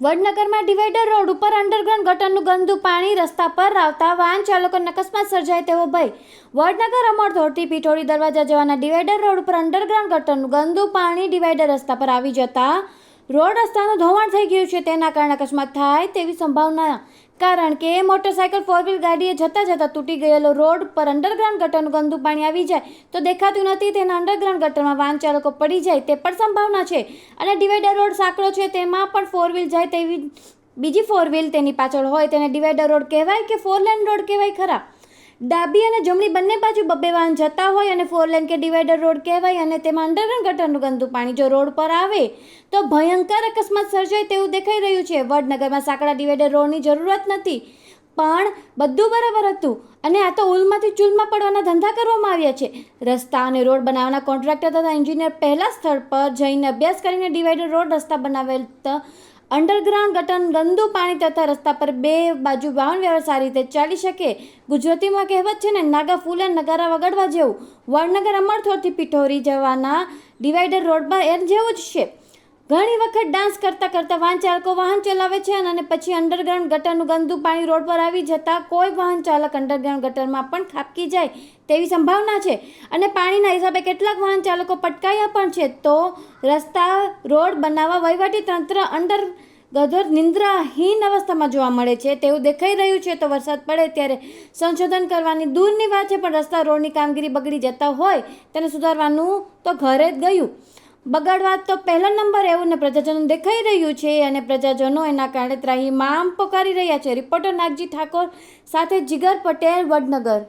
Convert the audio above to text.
વડનગરમાં divider road ઉપર underground ગટરનું ગંદુ પાણી રસ્તા પર આવતા વાહન ચાલકોને અકસ્માત સર્જાય તેવો ભય. વડનગર અમરધોરથી પીઠોડી દરવાજા જવાના ડિવાઈડર રોડ ઉપર અંડરગ્રાઉન્ડ ગટરનું ગંદુ પાણી ડિવાઈડર રસ્તા પર આવી જતા રોડ રસ્તાનું ધોવાણ થઈ ગયું છે. તેના કારણે અકસ્માત થાય તેવી સંભાવના. કારણ કે મોટરસાયકલ ફોર વ્હીલ ગાડીએ જતાં જતાં તૂટી ગયેલો રોડ પર અંડરગ્રાઉન્ડ ગટરનું ગંદુ પાણી આવી જાય તો દેખાતું નથી. તેના અંડરગ્રાઉન્ડ ગટરમાં વાહન ચાલકો પડી જાય તે પણ સંભાવના છે. અને ડિવાઈડર રોડ સાંકડો છે તેમાં પણ ફોર વ્હીલ જાય તેવી બીજી ફોર વ્હીલ તેની પાછળ હોય તેને ડિવાઈડર રોડ કહેવાય કે ફોર લેન રોડ કહેવાય ખરા? ડાબી અને જમણી બંને બાજુ બબ્બે વાહન જતા હોય અને ફોર લેન કે ડિવાઈડર રોડ કહેવાય અને તેમાં અંડરગ્રાઉન્ડ ગટરનું ગંદુ પાણી જો રોડ પર આવે, તો ભયંકર અકસ્માત સર્જાય તેવું દેખાઈ રહ્યું છે. વડનગરમાં સાંકડા ડિવાઈડર રોડની જરૂરત નથી. પણ બધું બરાબર હતું. અને આ તો ઉલમાંથી ચૂલમાં પડવાના ધંધા કરવામાં આવ્યા છે. રસ્તા અને રોડ બનાવવાના કોન્ટ્રાક્ટર તથા એન્જિનિયર પહેલાં સ્થળ પર જઈને અભ્યાસ કરીને ડિવાઈડર રોડ રસ્તા બનાવેલ અંડરગ્રાઉન્ડ ગટર, ગંદુ પાણી તથા રસ્તા પર બે બાજુ વાહન વ્યવહાર સારી રીતે ચાલી શકે. ગુજરાતીમાં કહેવત છે ને, નાગા ફૂલે નગારા વગાડવા જેવું. વડનગર અમરથોરથી પિઠોરી જવાના ડિવાઈડર રોડ પર એમ જેવું જ છે. ઘણી વખત ડાન્સ કરતાં કરતાં વાહન ચાલકો વાહન ચલાવે છે અને પછી અંડરગ્રાઉન્ડ ગટરનું ગંદુ પાણી રોડ પર આવી જતાં કોઈ વાહન ચાલક અંડરગ્રાઉન્ડ ગટરમાં પણ ખાબકી જાય તેવી સંભાવના છે. અને પાણીના હિસાબે કેટલાક વાહન ચાલકો પટકાયા પણ છે. તો રસ્તા, રોડ બનાવવા વહીવટી તંત્ર અંડર ગધોર નિંદ્રાહીન અવસ્થામાં જોવા મળે છે. તેવું દેખાઈ રહ્યું છે. તો વરસાદ પડે ત્યારે સંશોધન કરવાની દૂરની વાત છે. પણ રસ્તા રોડની કામગીરી બગડી જતા હોય તેને સુધારવાનું તો ઘરે જ ગયું. બગાડવા તો પહેલા નંબર એવું ને પ્રજાજનો દેખાઈ રહ્યું છે અને પ્રજાજનો એના કારણે ત્રાહી મામ પોકારી રહ્યા છે. રિપોર્ટર નાગજી ઠાકોર સાથે જીગર પટેલ, વડનગર.